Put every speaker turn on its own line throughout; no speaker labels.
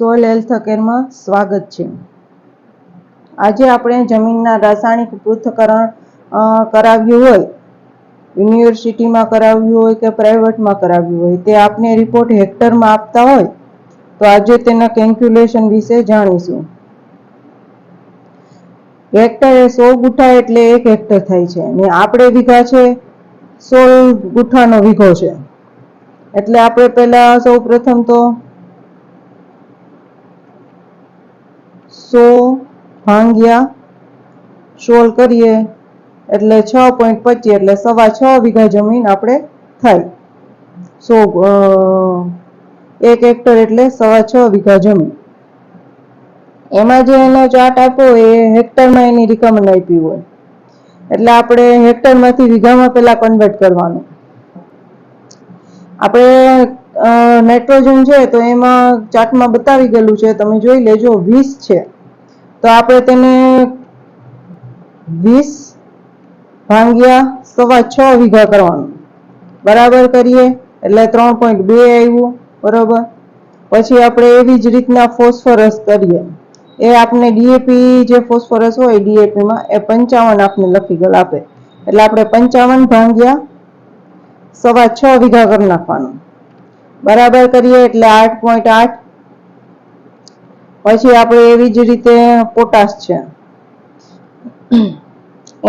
Soil health કેરમાં સ્વાગત છે. આજે આપણે જમીનના રાસાયણિક પૃથ્થકરણ કરાવ્યું હોય, યુનિવર્સિટીમાં કરાવ્યું હોય કે પ્રાઇવેટમાં કરાવ્યું હોય, તે આપને રિપોર્ટ હેક્ટરમાં આપતા હોય, તો આજે તેના કેલ્ક્યુલેશન વિશે જાણીશું. હેક્ટર એ સો ગુઠા એટલે એક હેક્ટર થાય છે, ને આપણે વીઘા છે સોળ ગુઠાનો વીઘો છે. એટલે આપણે પહેલાં સૌ પ્રથમ તો સો ભાંગ્યા સોળ કરીએ એટલે છ પોઈન્ટ પચીસ એટલે સવા છ વીઘા જમીન આપણે થાય. સો એક હેક્ટર એટલે સવા છ વીઘા જમીન. એમાં જે એનો ચાર્ટ આપ્યો એ હેક્ટરમાં એની રિકમેન્ડ આપી હોય. એટલે આપણે હેક્ટરમાંથી વીઘામાં પહેલાં કન્વર્ટ કરવાનું. આપણે નાઇટ્રોજન છે તો એમાં ચાર્ટમાં બતાવી ગયેલું છે, તમે જોઈ લેજો, વીસ છે. તો આપણે તેને વીસ ભાંગ્યા સવા છ વીઘા કરવાનું. બરાબર કરીએ, એટલે ત્રણ પોઈન્ટ બે આવ્યું, બરોબર? પછી આપણે એવી જ રીતના ફોસ્ફરસ કરીએ. એ આપણે ડીએપી જે ફોસ્ફરસ હોય ડીએપીમાં એ પંચાવન આપણે લખી ગયેલ આપે. એટલે આપણે પંચાવન ભાંગ્યા સવા છ વીઘા કરી નાખવાનું. બરાબર કરીએ, એટલે આઠ પોઈન્ટ આઠ પછી આપણે એવી જ રીતે પોટાશ છે.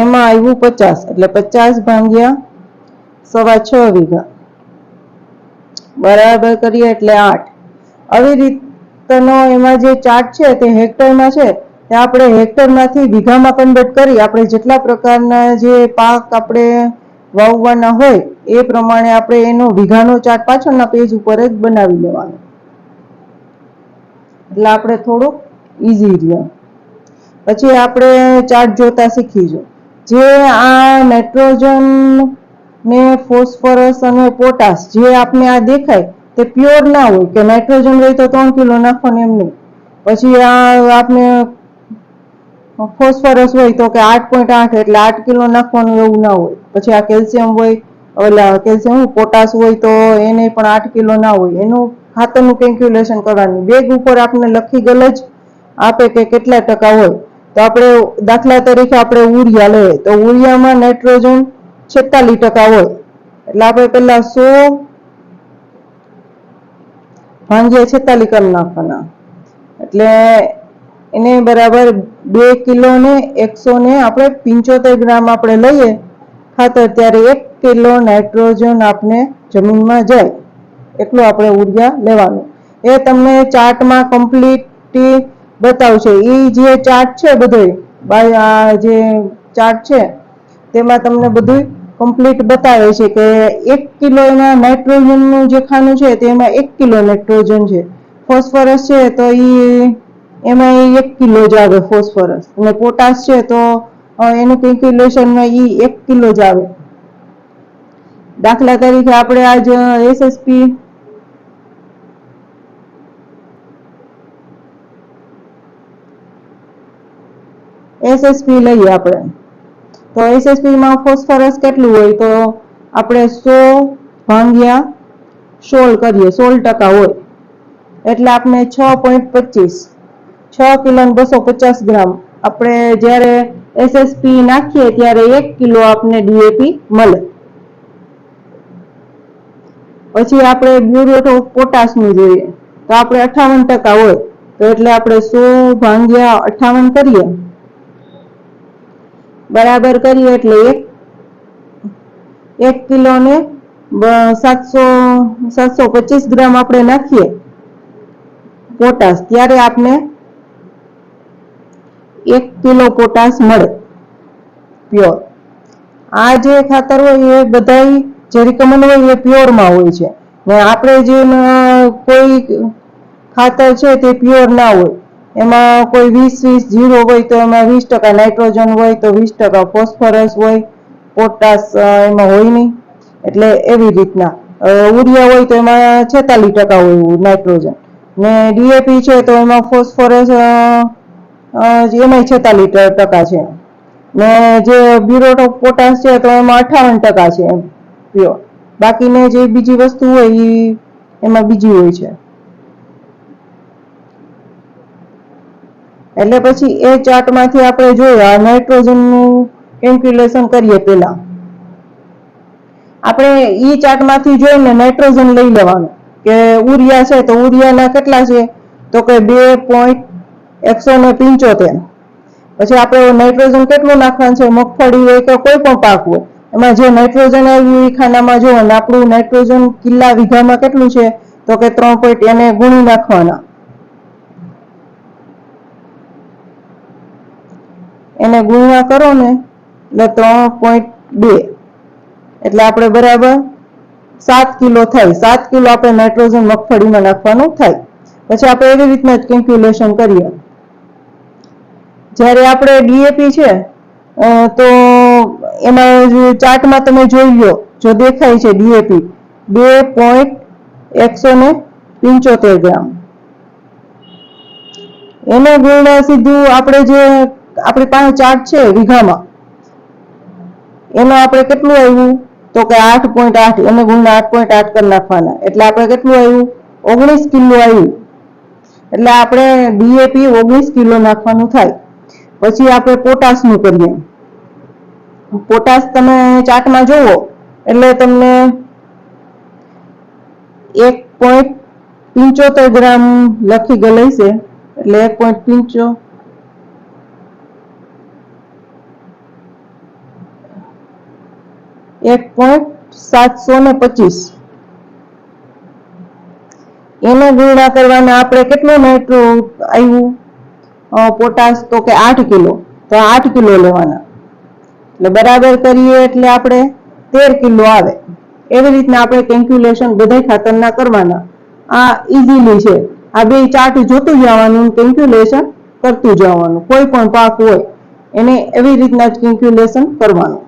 એમાં આવ્યું પચાસ, એટલે પચાસ ભાંગ્યા સવા છ વીઘા. બરાબર કરીએ એટલે આઠ. આવી રીતનો એમાં જે ચાર્ટ છે તે હેક્ટરમાં છે, તે આપણે હેક્ટરમાંથી વીઘામાં કન્વર્ટ કરી આપણે જેટલા પ્રકારના જે પાક આપણે વાવવાના હોય, એ પ્રમાણે આપણે એનો વીઘાનો ચાર્ટ પાછળના પેજ ઉપર જ બનાવી લેવાનો. એટલે આપણે થોડુંક ઈઝી રહે પછી આપણે ચાર્ટ જોતા શીખીશું. જે આ નાઇટ્રોજન ને ફોસ્ફરસ અને પોટાશ જે આપને આ દેખાય તે પ્યોર ના હોય, કે નાઇટ્રોજન હોય તો ત્રણ કિલો નાખવાનું એમ નહીં. પછી આ આપને ફોસ્ફરસ હોય તો કે આઠ પોઈન્ટ આઠ એટલે આઠ કિલો નાખવાનું એવું ના હોય. પછી આ કેલ્શિયમ હોય, ઓલા કેલ્શિયમ પોટાશ હોય તો એને પણ આઠ કિલો ના હોય. એનું ખાતરનું કેલ્ક્યુલેશન કરવાનું. બેગ ઉપર આપણે લખી ગયેલ જ આપે કે કેટલા ટકા હોય. તો આપણે દાખલા તરીકે આપણે ઉરિયા લઈએ. તો ઉરિયામાં નાઇટ્રોજન છેતાલીસ ટકા હોય. એટલે આપણે પેલા સો ભાંગ્યા છેતાલીસ કરી નાખવાના. એટલે એને બરાબર બે કિલો ને એકસો ને આપણે પંચોતેર ગ્રામ આપણે લઈએ. ખાતર ત્યારે એક કિલો નાઇટ્રોજન આપણે જમીનમાં જાય. એટલું આપણે ઊર્જા લેવાનું. એ તમને ચાર્ટમાં કમ્પ્લીટ બતાવશે. એ જે ચાર્ટ છે બધો આ જે ચાર્ટ છે, તેમાં તમને બધું કમ્પ્લીટ બતાવે છે કે એક કિલો એના નાઇટ્રોજનનું જે ખાનું છે, તેમાં એક કિલો નાઇટ્રોજન છે. ફોસ્ફરસ છે તો એ એમાં એક કિલો જ આવે ફોસ્ફરસ. અને પોટાશ છે તો એનું કેલ્ક્યુલેશનમાં એ એક કિલો જ આવે. દાખલા તરીકે આપણે આજ એસએસપી એસએસપી લઈએ આપણે. તો એસએસપી માં ફોસ્ફરસ કેટલું હોય તો આપણે સો ભાંગ્યા સોળ કરીએ, સોળ ટકા હોય. એટલે આપણે છ પોઈન્ટ પચીસ. છ કિલો ને બસો પચાસ ગ્રામ. આપણે જ્યારે એસએસપી નાખીએ ત્યારે એક કિલો આપને ડીએપી મળે. પછી આપણે બ્યુરેટ ઓફ પોટાશનું જોઈએ. તો આપણે અઠાવન ટકા હોય. તો એટલે આપણે સો ભાંગ્યા અઠાવન કરીએ. બરાબર કરીએ એટલે એક એક કિલો ને સાતસો સાતસો પચીસ ગ્રામ આપણે નાખીએ પોટાશ. ત્યારે આપને એક કિલો પોટાશ મળે, પ્યોર. આ જે ખાતર હોય એ બધાય, જે રિકમન હોય એ પ્યોરમાં હોય છે. આપણે જે કોઈ ખાતર છે તે પ્યોર ના હોય એમાં કોઈ વીસ વીસ જીરો હોય તો એમાં વીસ ટકા નાઇટ્રોજન હોય તો વીસ ટકા ફોસ્ફરસ હોય, પોટાશ એમાં હોય નહીં. એટલે એવી રીતના. ઉરિયા હોય તો એમાં છેતાલીસ ટકા હોય નાઇટ્રોજન. ને ડીએપી છે તો એમાં ફોસ્ફરસ એમાંય છેતાલીસ ટકા છે. ને જે બ્યુરોટ ઓફ પોટાશ છે તો એમાં અઠાવન ટકા છે એમ, પ્યોર. બાકીને જે બીજી વસ્તુ હોય એ એમાં બીજી હોય છે. એટલે પછી એ ચાર્ટમાંથી આપણે જોયું આ નાઇટ્રોજનનું કેલ્ક્યુલેશન કરીએ પહેલા. આપણે ઈ ચાર્ટમાંથી જોઈને નાઇટ્રોજન લઈ લેવાનું. કે ઉરિયા છે તો ઉરિયાના કેટલા છે? તો કે બે પોઈન્ટ એકસો ને પંચોતેર. પછી આપણે નાઇટ્રોજન કેટલું નાખવાનું છે? મગફળી હોય કે કોઈ પણ પાક હોય. એમાં જે નાઇટ્રોજન આવ્યું એ ખાનામાં જોવાનું. આપણું નાઇટ્રોજન કિલ્લા વીઘામાં કેટલું છે? તો કે ત્રણ પોઈન્ટ એને ગુણી નાખવાના. એને ગુણ્યા કરો ને, એટલે ત્રણ પોઈન્ટ બે. એટલે આપણે બરાબર સાત કિલો થાય. સાત કિલો આપણે નાઇટ્રોજન મગફળીમાં નાખવાનું થાય. પછી આપણે એવી રીતના જ કેલ્ક્યુલેશન કરીએ. જ્યારે આપણે ડીએપી છે તો એમાં ચાર્ટમાં તમે જોઈ લો, જો દેખાય છે ડીએપી બે પોઈન્ટ એકસો ને પંચોતેર ગ્રામ. એને ગુણ્યા સીધું આપણે જે આપણી પાસે ચાર્ટ છે વીઘામાં. એમાં આપણે કેટલું આવ્યું? તો કે આઠ પોઈન્ટ આઠ, એને ગુણના આઠ પોઈન્ટ આઠ કરી નાખવાના. એટલે આપણે કેટલું આવ્યું? ઓગણીસ કિલો આવ્યું. એટલે આપણે ડીએપી ઓગણીસ કિલો નાખવાનું થાય. પછી આપણે પોટાશનું કરીએ. પોટાશ તમે ચાર્ટમાં જુઓ, એટલે તમને એક પોઈન્ટ પંચોતેર ગ્રામ લખી ગયેલ છે. એટલે એક પોઈન્ટ પંચો એક પોઈન્ટ સાતસો ને પચીસ. એને ગુણા કરવાના આપણે કેટલું નાઇટ્રો આવ્યું પોટાશ તો કે આઠ કિલો. તો આઠ કિલો લેવાના. એટલે બરાબર કરીએ એટલે આપણે તેર કિલો આવે. એવી રીતના આપણે કેલ્ક્યુલેશન બધા ખાતરના કરવાના. આ ઇઝીલી છે. આ બે ચાર્ટ જોતું જવાનું કેલ્ક્યુલેશન કરતું જવાનું કોઈ પણ પાક હોય, એને એવી રીતના જ કેલ્ક્યુલેશન કરવાનું.